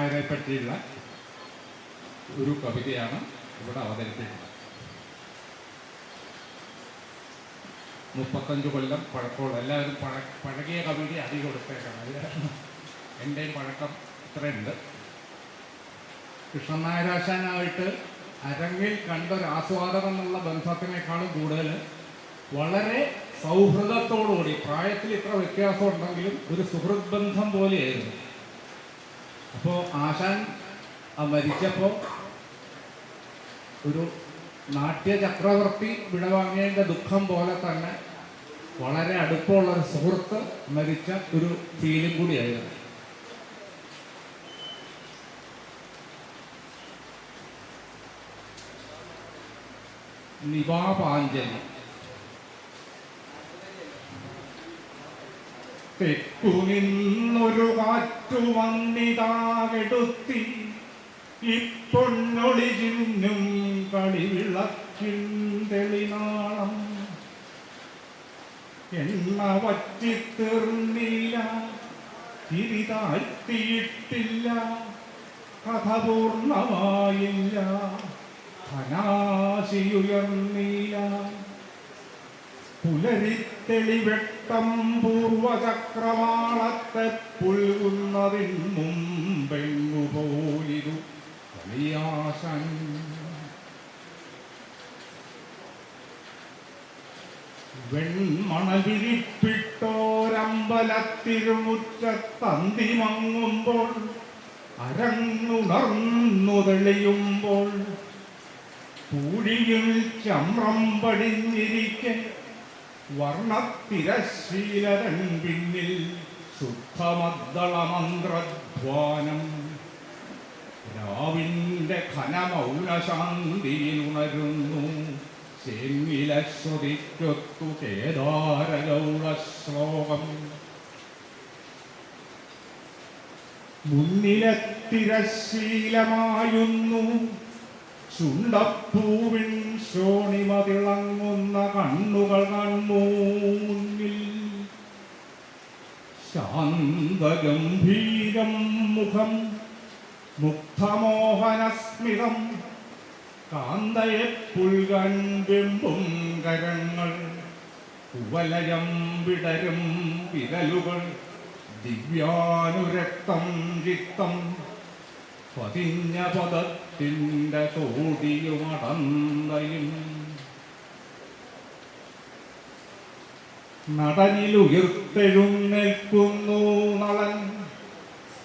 നായരെ പറ്റിയുള്ള ഒരു കവിതയാണ് ഇവിടെ അവതരിപ്പിക്കുന്നത്. മുപ്പത്തഞ്ച് കൊല്ലം പഴക്കമുള്ള എല്ലാവരും പഴ പഴകിയ കവിത അധികം കൊടുത്തേക്കാണ് അത് എന്റെയും പഴക്കം ഇത്രയുണ്ട്. കൃഷ്ണനായരാശാനായിട്ട് അരങ്ങിൽ കണ്ടൊരു ആസ്വാദകം എന്നുള്ള ബന്ധത്തിനേക്കാളും കൂടുതൽ വളരെ സൗഹൃദത്തോടുകൂടി പ്രായത്തിൽ ഇത്ര വ്യത്യാസം ഉണ്ടെങ്കിലും ഒരു സുഹൃത് ബന്ധം പോലെയായിരുന്നു. അപ്പോൾ ആശാൻ ആ മരിച്ചപ്പോൾ ഒരു നാട്യ ചക്രവർത്തി വിടവാങ്ങേണ്ട ദുഃഖം പോലെ തന്നെ വളരെ അടുപ്പമുള്ള ഒരു സുഹൃത്ത് മരിച്ച ഒരു ഫീലും കൂടിയായിരുന്നു. നിവാപാഞ്ജലി. തെക്കു നിന്നൊരു കാറ്റു വന്നിതാകെടുത്തി ഇപ്പൊന്നൊളി ചിന്നും കളിവിളക്കിൻ തെളിനാളം. എണ്ണ വറ്റിത്തീർന്നില്ല തിരി താഴ്ത്തിയിട്ടില്ല കഥ പൂർണമായില്ല ധനാശിയുയർന്നില്ല. പുലരിത്തെളിവെട്ടം പൂർവചക്രവാളത്തെ പുൽകുന്നതിൻ മുമ്പെങ്ങുപോലിരു കളിയാശൻ. വെൺമണവിരിപ്പിട്ടോരമ്പലത്തിരുമുറ്റത്തന്തി മങ്ങുമ്പോൾ അരങ്ങുണർന്നു തെളിയുമ്പോൾ പൂഴിയിൽ ചമ്രം പടിഞ്ഞിരിക്കെ വർണത്തിരശീലരൻ പിന്നിൽ ശുദ്ധമദ്ദളമന്ത്രധ്വാനം. രാവിന്റെ ഖനമൗനശാന്തിയിലുണരുന്നു ഉണരുന്നു ചെങ്ങിലശ്വതിക്കൊത്തു കേദാരഗൗള ശ്ലോകം മുന്നിലെ തിരശീലമായുന്നു. ചുണ്ടപ്പൂവിൻ ശോണിമതിളങ്ങുന്ന കണ്ണുകൾ കണ്ണു മുന്നിൽ ശാന്തഗംഭീരം മുഖം മുക്തമോഹനസ്മിതം കാന്തയെ പുൽകൻ ബിംബും കരങ്ങൾ കുവലയം വിടരും വിരലുകൾ ദിവ്യാനുരക്തം ചിത്തം പതിഞ്ഞ പദത്തിന്റെ തോടിയുമടന്തയും നടനിലുയർത്തെഴുന്നേൽക്കുന്നു നളൻ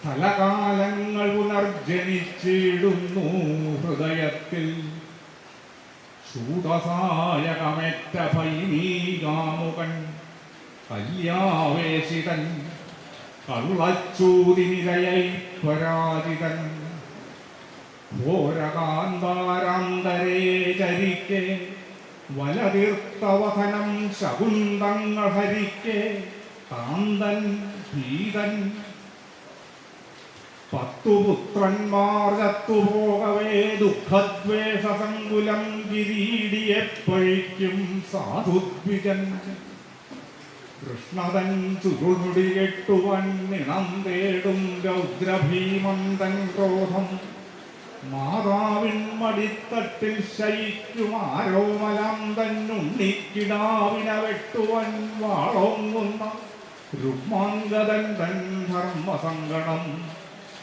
സ്ഥലകാലങ്ങൾ പുനർജനിച്ചിടുന്നു ഹൃദയത്തിൽ. ചൂടസായകമേറ്റ പൈനീകാമുകൻ കല്യാവേശിതൻ കള്ളച്ചൂതിനിരയൈ പരാജിതൻ. ഘോരകാന്താരാന്തരേ ചരിക്കെ വലതീർത്തവഹനം ശകുന്തങ്ങൾ ഹരിക്കെ കാന്തൻ ഭീതൻ. പത്തുപുത്രന്മാർ കത്തുപോകവേ ദുഃഖദ്വേഷസങ്കുലം കിരീടിയെ പഴിക്കും സാധുദ്വിജൻ. കൃഷ്ണതൻ ചുരുമുടി ഇണം തേടും രൗദ്രഭീമന്തൻ ക്രോധം. മാതാവിൻ മടിത്തട്ടിൽ ശയിക്കുമാരോ മലം തന്നുണ്ണിക്കിടാവിനെ വെട്ടുവൻ വാളോങ്ങുന്ന രുക്മാംഗതൻ തൻ ധർമ്മസങ്കടം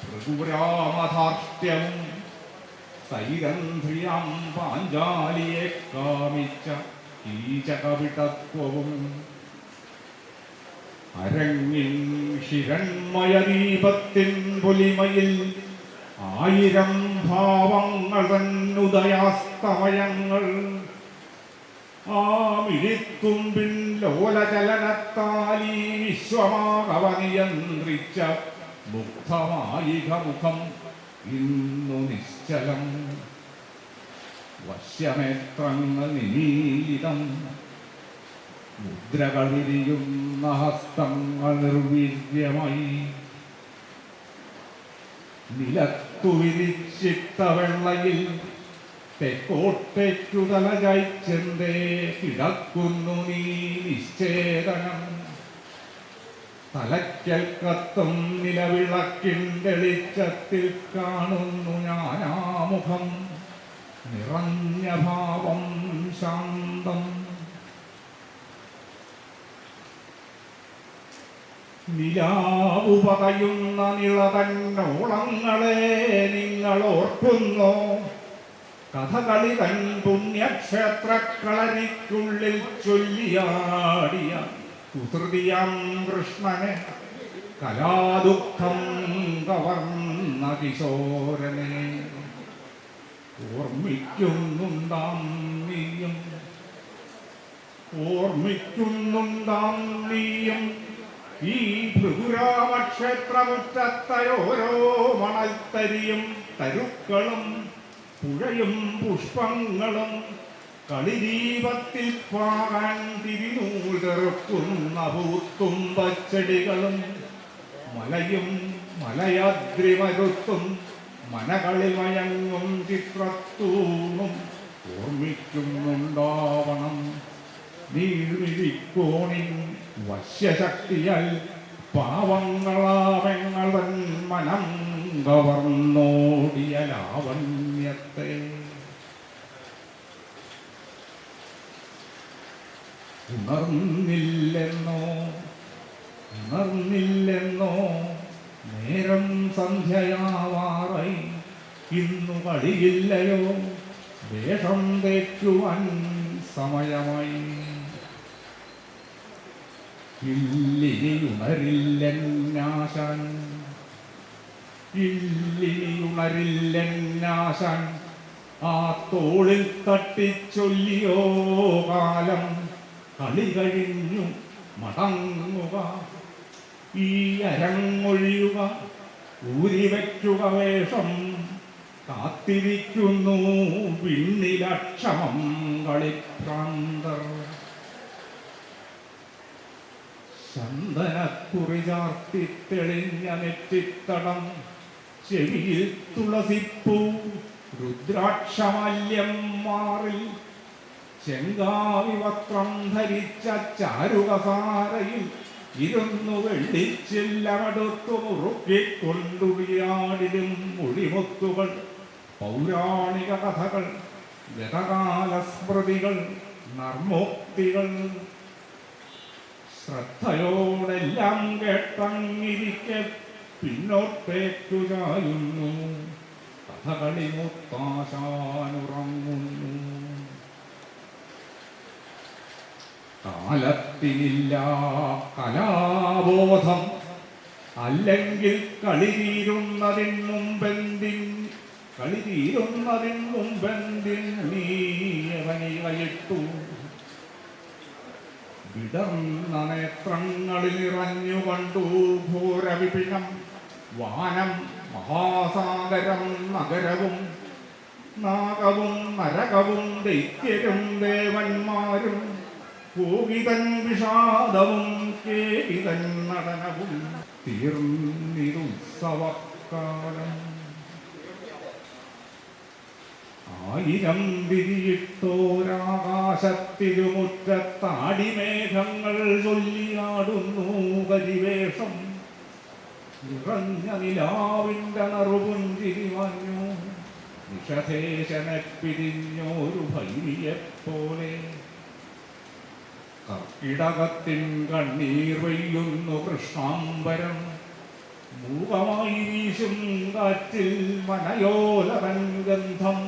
ഭൃഗുരാമധാർഷ്ട്യവും സൈരന്ധ്രിയാം പാഞ്ചാലിയെ കാമിച്ച കീചകവിടത്വവും അരങ്ങിൻ ഹിരൺമയദീപത്തിൻ പൊലിമയിൽ ആയിരം ഭാവങ്ങൾ തന്നുദയാസ്തമയങ്ങൾ ആ മിഴിത്തുമ്പിൻ ലോലചലനത്താലീ വിശ്വമാകവ നിയന്ത്രിച്ച മുഗ്ധമായിക മുഖം ഇന്നു നിശ്ചലം. വശ്യമേത്രങ്ങൾ നിമീലിതം മുദ്രകളിരിയുന്ന ഹസ്തങ്ങൾ നിർവീര്യമായി. നിലത്തു വിരിച്ചിട്ട വെള്ളയിൽ തെക്കോട്ടേക്കു കിടക്കുന്നു നീ നിശ്ചേതനം. തലയ്ക്കൽ കത്തും നിലവിളക്കിണ്ടെളിച്ചത്തിൽ കാണുന്നു ഞാനാമുഖം. നിറഞ്ഞ ഭാവം ശാന്തം നിലാവു പറയുന്ന നിളതന്നോളങ്ങളെ നിങ്ങൾ ഓർക്കുന്നോ കഥകളി തൻ പുണ്യക്ഷേത്രക്കളരിക്കുള്ളിൽ ചൊല്ലിയാടിയ കുസൃതിയാം കൃഷ്ണനെ. കലാദുഃഖം കവർന്ന കിശോരനെ. ഓർമ്മിക്കുന്നുണ്ടാം നീയും. ഓർമ്മിക്കുന്നുണ്ടാം നീയും. ഈ ഭൃഗുരാമക്ഷേത്രമുറ്റത്തയോരോ മണൽത്തരിയും തരുക്കളും പുഴയും പുഷ്പങ്ങളും കളിദീപത്തിൽ പാകാൻ ഭൂത്തും പൂത്തുമ്പച്ചെടികളും മലയും മലയാദ്രിമരുത്തും മനകളിൽ മയങ്ങും ചിത്രത്തൂണും ഓർമ്മിക്കുന്നുണ്ടാവണം നീഴ്മിഴിക്കോണിൻ വശ്യശക്തിയാൽ പാവങ്ങളാവങ്ങൾ മനം കവർന്നോടിയ ലാവണ്യത്തെ. ഉണർന്നില്ലെന്നോ ഉണർന്നില്ലെന്നോ നേരം സന്ധ്യയാവാറായി. ഇന്നു കളിയില്ലയോ വേഷം തേക്കുവാൻ സമയമായി. ഇല്ലിനി ഉണരില്ലെന്നാശാൻ ഇല്ലിനി ഉണരില്ലെന്നാശാൻ ആ തോളിൽ തട്ടിച്ചൊല്ലിയോ കാലം. കളി കഴിഞ്ഞു മടങ്ങുക. ഈ അരങ്ങൊഴിയുക ഊരിവയ്ക്കുക വേഷം. കാത്തിരിക്കുന്നു പിന്നിലക്ഷമം കളിപ്രാന്തർ ചന്ദനക്കുറി ചാർത്തി തെളിഞ്ഞ നെറ്റിത്തടം ചെവിയിൽ തുളസിപ്പൂ രുദ്രാക്ഷമാല്യം മാറി. ചെങ്കാവി വസ്ത്രം ധരിച്ച ചാരുകസാരയിൽ ഇരുന്നു വെള്ളിച്ചില്ലമടുത്തു മുറുക്കിക്കൊണ്ടുടിയാടിലും മൊഴിമുത്തുകൾ പൗരാണിക കഥകൾ ഗതകാല സ്മൃതികൾ നർമ്മോക്തികൾ ശ്രദ്ധയോടെല്ലാം കേട്ടങ്ങിരിക്കെ പിന്നോട്ടേക്കു ചായുന്നു കഥകളി മുത്താശാനുറങ്ങുന്നു. കാലത്തിനില്ല കലാബോധം. അല്ലെങ്കിൽ കളി തീരുന്നതിൻ മുമ്പെന്തിൻ? കളി തീരുന്നതിൻ മുമ്പെന്തിൻ? നീ അവനിവയിട്ടു വിടർന്ന നേത്രങ്ങളിൽ ഇറഞ്ഞു കണ്ടു ഘോരവിപിണം വാനം മഹാസാഗരം നഗരവും നാഗവും നരകവും ദൈത്യരും ദേവന്മാരും ഭൂകിതൻ വിഷാദവും കേകിതൻ നടനവും. തീർന്നിരുത്സവക്കാലം ആയിരം വിരിയിട്ടോരാകാശത്തിരുമുറ്റത്താടിമേഘങ്ങൾ ചൊല്ലിയാടുന്നു പരിവേഷം. നിറഞ്ഞ നിലാവിന്റെ നറുപുഞ്ചിരി നിഷധേശനെ പിരിഞ്ഞോരു ഭൈരിയെപ്പോലെ. കർക്കിടകത്തിൻ കണ്ണീർ വെയ്യുന്നു കൃഷ്ണാംബരം. മൂകമായി വീശും കാറ്റിൽ മനയോലവൻ ഗന്ധം.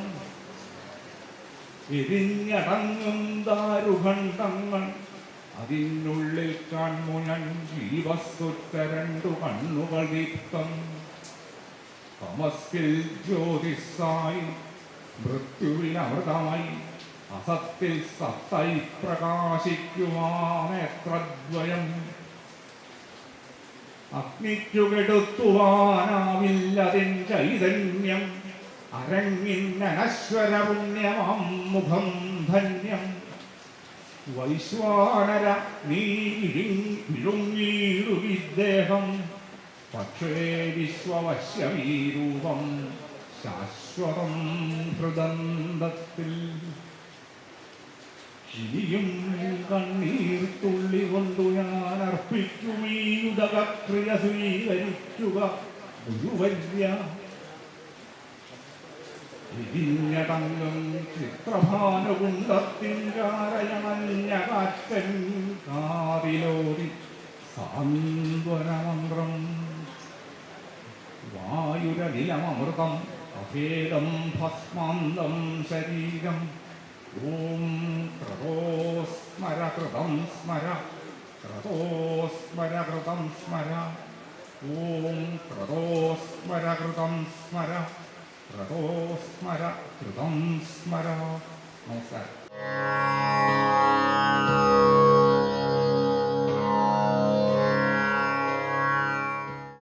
എരിഞ്ഞടങ്ങും ദാരുഖണ്ഡങ്ങൾ അതിനുള്ളിൽ കാൺമുനൻ ജീവസ്വത്ത രണ്ടു കണ്ണുകൾ ദീപ്തം. ജ്യോതിസായി മൃത്യുവിൽ അമൃതമായി അസത്തിൽ സത്തായി പ്രകാശിക്കുവാനേത്രദ്വയം അഗ്നിക്കുകെടുത്തുവാനാവില്ലതിൻ ചൈതന്യം. അരങ്ങിന്നനശ്വര പുണ്യമാം മുഖം ധന്യം. വൈശ്വാനര നീ വിഴുങ്ങീടു വിദ്ദേഹം പക്ഷേ വിശ്വവശ്യമീരൂപം ശാശ്വതം ഹൃദന്തത്തിൽ. ഇനിയും കണ്ണീർ തുള്ളി കൊണ്ടു ഞാൻ അർപ്പിക്കും ഈ യുദ്ധ സ്വീകരിക്കുക. ഗുരുവര്യ ഇരിഞ്ഞടങ്ങും ചിത്രഭാനുകുണ്ടത്തിൻകാരയണഞ്ഞ കാറ്റൻ കാതിലോടി സാന്ത്വനമന്ത്രം. വായുരനിലമൃതം അഭേദം ഭസ്മാന്തം ശരീരം. ഓം ക്രതോസ്മര കൃതം സ്മര. ക്രതോസ്മര സ്മര. ഓം ക്രതോസ്മര സ്മര. ക്രതോസ്മര കൃതം സ്മര നമസ്കാരം